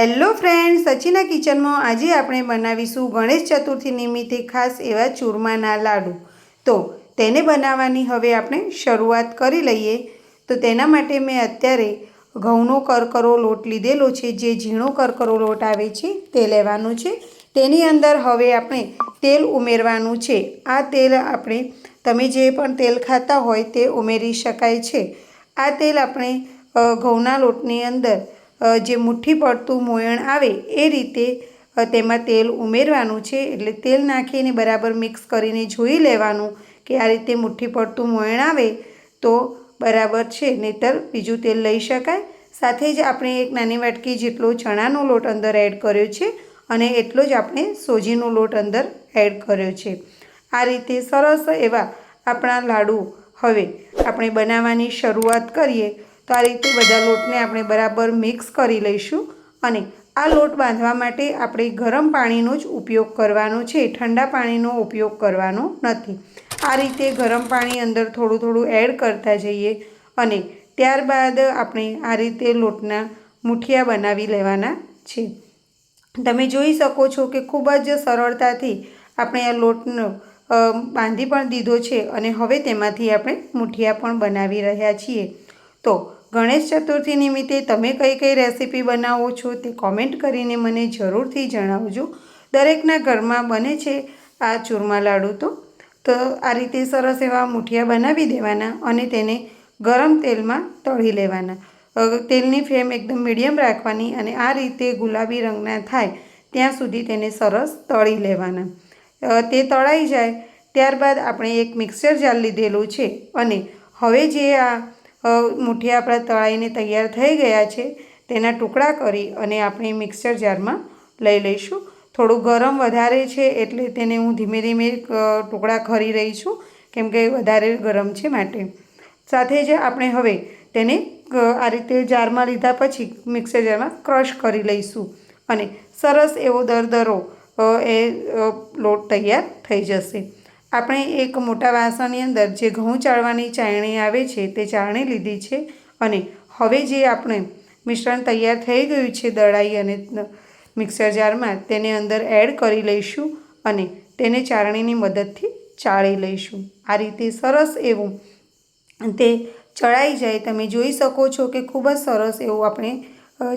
Hello friend સચિના કિચનમાં આજે આપણે બનાવીશું ગણેશ ચતુર્થી નિમિત્તે ખાસ એવા ચૂરમાના લાડુ. તો તેને બનાવવાની હવે આપણે શરૂઆત કરી લઈએ. તો તેના માટે મેં અત્યારે ઘઉંનો કરકરો લોટ લીધેલો છે. જે ઝીણો કરકરો લોટ આવે છે તે લેવાનું છે. તેની અંદર હવે આપણે તેલ ઉમેરવાનું છે. આ તેલ આપણે, તમે જે પણ તેલ ખાતા હોય તે ઉમેરી શકાય છે. આ તેલ આપણે ઘઉંના લોટની અંદર જે મુઠ્ઠી પડતું મોયણ આવે એ રીતે તેમાં તેલ ઉમેરવાનું છે. એટલે તેલ નાખીને બરાબર મિક્સ કરીને જોઈ લેવાનું કે આ રીતે મુઠ્ઠી પડતું મોયણ આવે તો બરાબર છે. નહીતર બીજું તેલ લઈ શકાય. સાથે જ આપણે એક નાની વાટકી જેટલો ચણાનો લોટ અંદર એડ કર્યો છે અને એટલો જ આપણે સોજીનો લોટ અંદર એડ કર્યો છે. આ રીતે સરસ એવા આપણા લાડુ હવે આપણે બનાવવાની શરૂઆત કરીએ તો આ રીતે બધા લોટને આપણે બરાબર મિક્સ કરી લઈશું અને આ લોટ બાંધવા માટે આપણે ગરમ પાણીનો જ ઉપયોગ કરવાનો છે, ઠંડા પાણીનો ઉપયોગ કરવાનો નથી. આ રીતે ગરમ પાણી અંદર થોડું થોડું એડ કરતા જઈએ અને ત્યારબાદ આપણે આ રીતે લોટના મુઠિયા બનાવી લેવાના છે. તમે જોઈ શકો છો કે ખૂબ જ સરળતાથી આપણે આ લોટનો બાંધી પણ દીધો છે અને હવે તેમાંથી આપણે મુઠિયા પણ બનાવી રહ્યા છીએ. તો ગણેશ ચતુર્થી નિમિત્તે તમે કઈ કઈ રેસીપી બનાવો છો તે કોમેન્ટ કરીને મને જરૂરથી જણાવજો. દરેકના ઘરમાં બને છે આ ચૂરમા લાડુ તો. તો આ રીતે સરસ એવા મુઠિયા બનાવી દેવાના અને તેને ગરમ તેલમાં તળી લેવાના. તેલની ફ્લેમ એકદમ મીડિયમ રાખવાની અને આ રીતે ગુલાબી રંગના થાય ત્યાં સુધી તેને સરસ તળી લેવાના. તે તળાઈ જાય ત્યારબાદ આપણે એક મિક્સર જાર લીધેલું છે અને હવે જે આ અ, મુઠિયા આપણા તળાઈને તૈયાર થઈ ગયા છે તેના ટુકડા કરી અને આપણે મિક્સર જારમાં લઈ લઈશું. થોડું ગરમ વધારે છે એટલે તેને હું ધીમે ધીમે ટુકડા કરી રહી છું કેમ કે વધારે ગરમ છે માટે. સાથે જ આપણે હવે તેને આ રીતે જારમાં લીધા પછી મિક્સર જારમાં ક્રશ કરી લઈશું અને સરસ એવો દરદરો એ લોટ તૈયાર થઈ જશે. આપણે એક મોટા વાસણની અંદર જે ઘઉં ચાળવાની ચાળણી આવે છે તે ચાળણી લીધી છે અને હવે જે આપણે મિશ્રણ તૈયાર થઈ ગયું છે દળાઈ અને મિક્સર જારમાં તેને અંદર એડ કરી લઈશું અને તેને ચાળણીની મદદથી ચાળી લઈશું. આ રીતે સરસ એવું તે ચડાઈ જાય. તમે જોઈ શકો છો કે ખૂબ જ સરસ એવું આપણે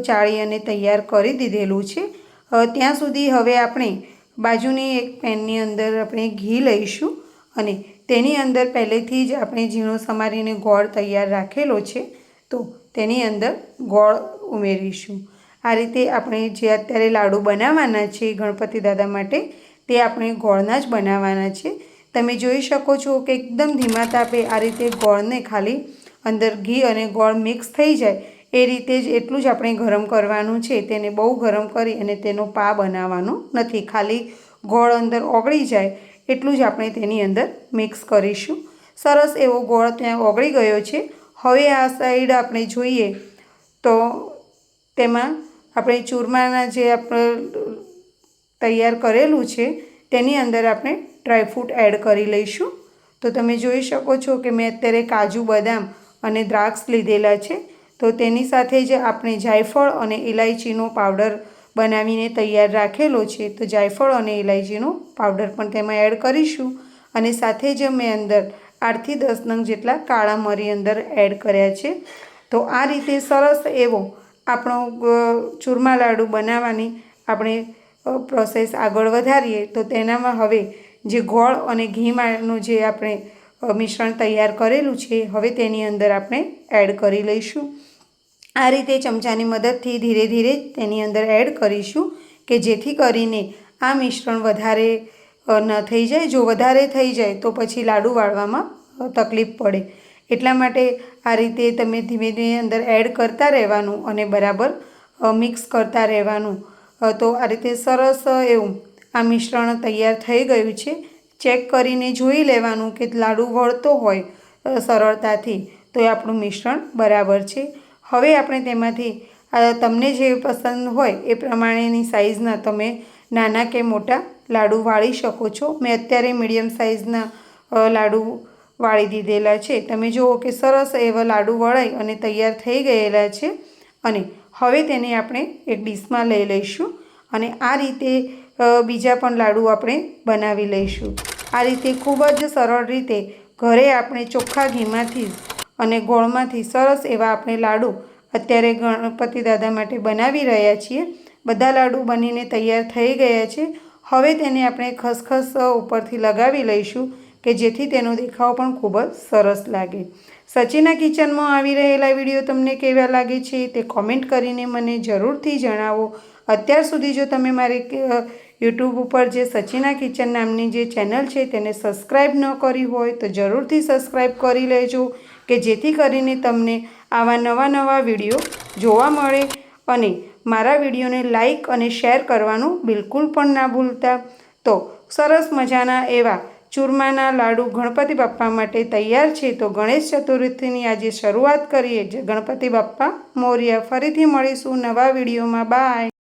ચાળી અને તૈયાર કરી દીધેલું છે. ત્યાં સુધી હવે આપણે બાજુની એક પેનની અંદર આપણે ઘી લઈશું અને તેની અંદર પહેલેથી જ આપણે ઝીણો સમારીને ગોળ તૈયાર રાખેલો છે, તો તેની અંદર ગોળ ઉમેરીશું. આ રીતે આપણે જે અત્યારે લાડુ બનાવવાના છે ગણપતિ દાદા માટે, તે આપણે ગોળના જ બનાવવાના છે. તમે જોઈ શકો છો કે એકદમ ધીમા તાપે આ રીતે ગોળને ખાલી અંદર ઘી અને ગોળ મિક્સ થઈ જાય એ રીતે જ એટલું જ આપણે ગરમ કરવાનું છે. તેને બહુ ગરમ કરી અને તેનો પા બનાવવાનો નથી. ખાલી ગોળ અંદર ઓગળી જાય એટલું જ આપણે તેની અંદર મિક્સ કરીશું. સરસ એવો ગોળ ત્યાં ઓગળી ગયો છે. હવે આ સાઈડ આપણે જોઈએ તો તેમાં આપણે ચૂરમાના જે આપણે તૈયાર કરેલું છે તેની અંદર આપણે ડ્રાયફ્રૂટ એડ કરી લઈશું. તો તમે જોઈ શકો છો કે મેં અત્યારે કાજુ બદામ અને દ્રાક્ષ લીધેલા છે. તો તેની સાથે જ આપણે જાયફળ અને ઇલાયચીનો પાવડર બનાવીને તૈયાર રાખેલો છે. તો જાયફળ અને ઇલાયચીનો પાવડર પણ તેમાં એડ કરીશું અને સાથે જ મેં અંદર આઠથી દસ નંગ જેટલા કાળા મરી અંદર એડ કર્યા છે. તો આ રીતે સરસ એવો આપણો ચૂરમા લાડુ બનાવવાની આપણે પ્રોસેસ આગળ વધારીએ. તો તેનામાં હવે જે ગોળ અને ઘીમાંનું જે આપણે મિશ્રણ તૈયાર કરેલું છે, હવે તેની અંદર આપણે એડ કરી લઈશું. આ રીતે ચમચાની મદદથી ધીરે ધીરે તેની અંદર એડ કરીશું કે જેથી કરીને આ મિશ્રણ વધારે ન થઈ જાય. જો વધારે થઈ જાય તો પછી લાડુ વાળવામાં તકલીફ પડે. એટલા માટે આ રીતે તમે ધીમે ધીમે અંદર એડ કરતા રહેવાનું અને બરાબર મિક્સ કરતા રહેવાનું. તો આ રીતે સરસ એવું આ મિશ્રણ તૈયાર થઈ ગયું છે. ચેક કરીને જોઈ લેવાનું કે લાડુ વળતો હોય સરળતાથી, તો એ આપણું મિશ્રણ બરાબર છે. હવે આપણે તેમાંથી તમને જે પસંદ હોય એ પ્રમાણેની સાઇઝના તમે નાના કે મોટા લાડુ વાળી શકો છો. મેં અત્યારે મીડિયમ સાઇઝના લાડુ વાળી દીધેલા છે. તમે જુઓ કે સરસ એવા લાડુ વળાઈ અને તૈયાર થઈ ગયેલા છે. અને હવે તેને આપણે એક ડીશમાં લઈ લઈશું અને આ રીતે બીજા પણ લાડુ આપણે બનાવી લઈશું. આ રીતે ખૂબ જ સરળ રીતે ઘરે આપણે ચોખ્ખા ઘીમાંથી અને ગોળમાંથી સરસ એવા આપણે લાડુ અત્યારે ગણપતિ દાદા માટે બનાવી રહ્યા છીએ. બધા લાડુ બનીને તૈયાર થઈ ગયા છે. હવે તેને આપણે ખસખસ ઉપરથી લગાવી લઈશું કે જેથી તેનો દેખાવ પણ ખૂબ જ સરસ લાગે. સચિના કિચનમાં આવી રહેલા વીડિયો તમને કેવા લાગે છે તે કોમેન્ટ કરીને મને જરૂરથી જણાવો. અત્યાર સુધી જો તમે મારી યુટ્યુબ ઉપર જે સચિના કિચન નામની જે ચેનલ છે તેને સબસ્ક્રાઈબ ન કરી હોય તો જરૂરથી સબસ્ક્રાઈબ કરી લેજો કે જેથી કરીને તમને આવા નવા નવા વીડિયો જોવા મળે અને મારા વિડીયોને લાઈક અને શેર કરવાનું બિલકુલ પણ ના ભૂલતા. તો સરસ મજાના એવા ચૂરમાના લાડુ ગણપતિ બાપ્પા માટે તૈયાર છે તો ગણેશ ચતુર્થીની આજે શરૂઆત કરીએ જે. ગણપતિ બાપ્પા, મોર્યા, ફરીથી મળીશું નવા વિડીયોમાં. બાય.